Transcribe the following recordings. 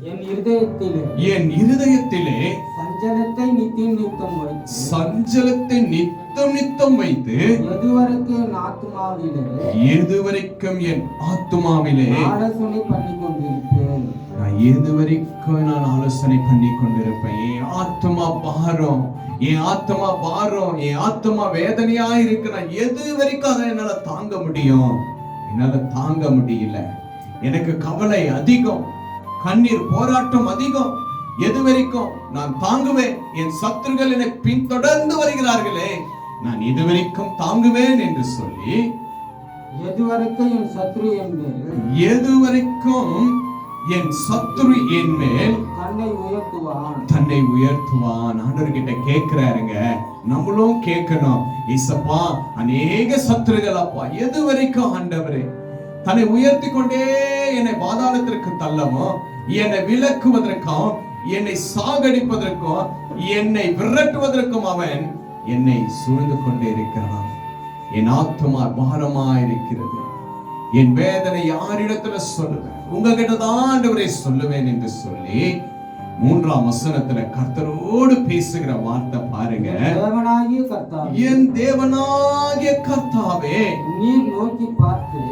என் இருதயத்திலே. என் இருதயத்திலே சஞ்சலத்தை நித்தியம் நித்தம் வைத்து சஞ்சலத்தை நித்தம் நித்தம் வைத்து எதுவரைக்கும் என் ஆத்மாவிலே எதுவரைக்கும் என் ஆத்துமாவிலே ஆலோசனை பண்ணி கொண்டிருப்பேன் நான் எது வரைக்கும் நான் ஆலோசனை பண்ணி கொண்டிருப்பேன் என் ஆத்மா பாரம் என் ஆத்மா பாரம் என் ஆத்மா வேதனையா இருக்கு. நான் எது வரைக்கும் அதை என்னால தாங்க முடியும். என்னால தாங்க முடியல. எனக்கு கவலை அதிகம். கண்ணீர் போராட்டம் அதிகம். எது வரைக்கும் நான் தாங்குவேன் என் சத்துருகள் என்னை பின்தொடர்ந்து வருகிறார்களே நான் இது வரைக்கும் தாங்குவேன் என்று சொல்லி எதுவரைக்கும் என் சத்ரு என்பேன் எது வரைக்கும் என் சத்துரு என் மேல் கண்ணை உயர்த்துவான். தன்னை உயர்த்துவான். ஆண்டவர்கிட்ட கேட்கிறாருங்க. நம்மளும் கேட்கணும். இசப்பா அநேக சத்துருகள் அப்பா. எது வரைக்கும் ஆண்டவரே தன்னை உயர்த்தி கொண்டே என்னை பாதாளத்திற்கு தள்ளவும் என்னை விலக்குவதற்கும் என்னை சாகடிப்பதற்கும் என்னை விரட்டுவதற்கும் அவன் என்னை சூழ்ந்து கொண்டே இருக்கிறான். என் ஆத்துமா பாரமா இருக்கிறது என் வேதனை யாரிடத்துல சொல்லுவேன் உங்ககிட்ட தான் ஆண்டவரை சொல்லுவேன் என்று சொல்லி மூன்றாம் வசனத்துல கர்த்தரோடு பேசுகிற வார்த்தை பாருங்க. தேவனாகிய என் தேவனாகிய கர்த்தாவே. நீர் நோக்கி பார்த்து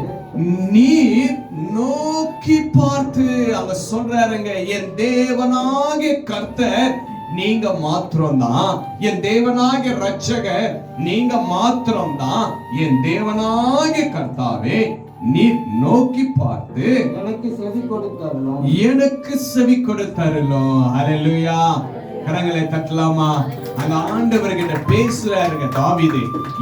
நீர் நோக்கி பார்த்து அங்க சொல்றாருங்க என் தேவனாகிய கர்த்தர் நீங்க மாத்திரம்தான். என் தேவனாகிய ரட்சகர் நீங்க மாத்திரம்தான். என் தேவனாகிய கர்த்தாவே நீர் நோக்கி பார்த்து எனக்கு செவி கொடுத்தருளும் எனக்கு செவி கொடுத்தருளும் ஹalleluya கரங்களை தட்டலாமா? அங்க ஆண்டவர்கிட்ட பேசுறாருங்க தாவீது.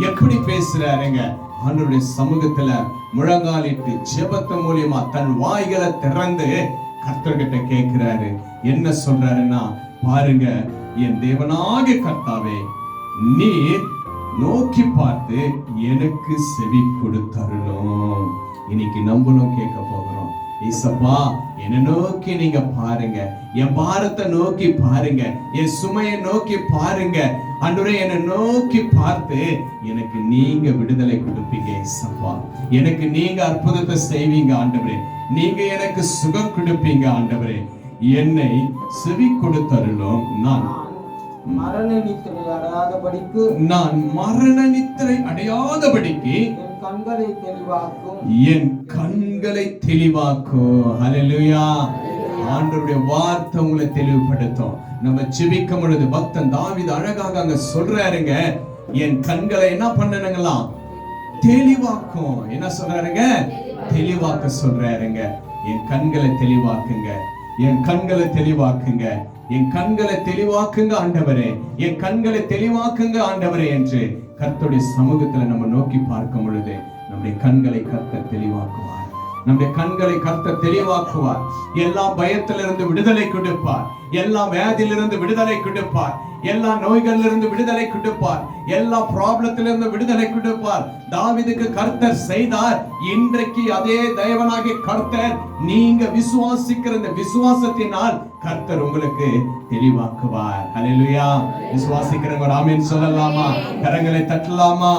எப்படி பேசுறாருங்க? ஆண்டருடைய சமூகத்துல முழங்காலிட்டு ஜெபத்து மூலியமா தன் வாய்களை திறந்து கர்த்தர்கிட்ட கேட்கிறாரு. என்ன சொல்றாருன்னா பாருங்க என் தேவனாகிய கர்த்தாவே நீர் நோக்கி பார்த்து எனக்கு செவி கொடுத்தாரு இன்னைக்கு நம்மளும் கேட்க போகிறோம். ஏசப்பா என்னை நோக்கி நீங்க பாருங்க. என் பாரத்தை நோக்கி பாருங்க. என் சுமையை நோக்கி பாருங்க. அன்றுரை என்னை நோக்கி பார்த்து எனக்கு நீங்க விடுதலை கொடுப்பீங்க ஏசப்பா. எனக்கு நீங்க அற்புதத்தை செய்வீங்க ஆண்டவரே. நீங்க எனக்கு சுகம் கொடுப்பீங்க ஆண்டவரே. என்னை செவி கொடுத்தருளும் நான். மரண நித்திரை அடையாதபடிக்கு நான் மரண நித்திரை அடையாதபடிக்கு கண்களை தெளிவாக்கும். என் கண்களை தெளிவாக்கும். ஹalleluya ஆண்டவருடைய வார்த்தை உங்களை தெளிவுபடுத்தும். நம்ம ஜெபிக்கும் பொழுது பக்தன் தாவீது அழகாக அங்க சொல்றாருங்க. என் கண்களை என்ன பண்ணணுங்களாம் தெளிவாக்கும். என்ன சொல்றாருங்க? தெளிவாக்க சொல்றாருங்க. என் கண்களை தெளிவாக்குங்க. என் கண்களை தெளிவாக்குங்க. என் கண்களை தெளிவாக்குங்க ஆண்டவரே. என் கண்களை தெளிவாக்குங்க ஆண்டவரே என்று கர்த்தருடைய சமூகத்துல நம்ம நோக்கி பார்க்கும் பொழுது நம்முடைய கண்களை கர்த்தர் தெளிவாக்கும் நம்முடைய கண்களை கர்த்த தெளிவாக்குவார். எல்லா பயத்திலிருந்து விடுதலை கொடுப்பார். எல்லா வேதியிலிருந்து விடுதலை கொடுப்பார். எல்லா நோய்களிலிருந்து விடுதலை கொடுப்பார். எல்லா ப்ராப்ளத்திலிருந்து விடுதலை கொடுப்பார். தாவிதுக்கு கர்த்தர் செய்தார். இன்றைக்கு அதே தேவனாகிய கர்த்தர் நீங்க விசுவாசிக்கிற இந்த விசுவாசத்தினால் கர்த்தர் உங்களுக்கு தெளிவாக்குவார். அலையிலுயா விசுவாசிக்கிறவங்க ஆமென் சொல்லலாமா? கரங்களை தட்டலாமா?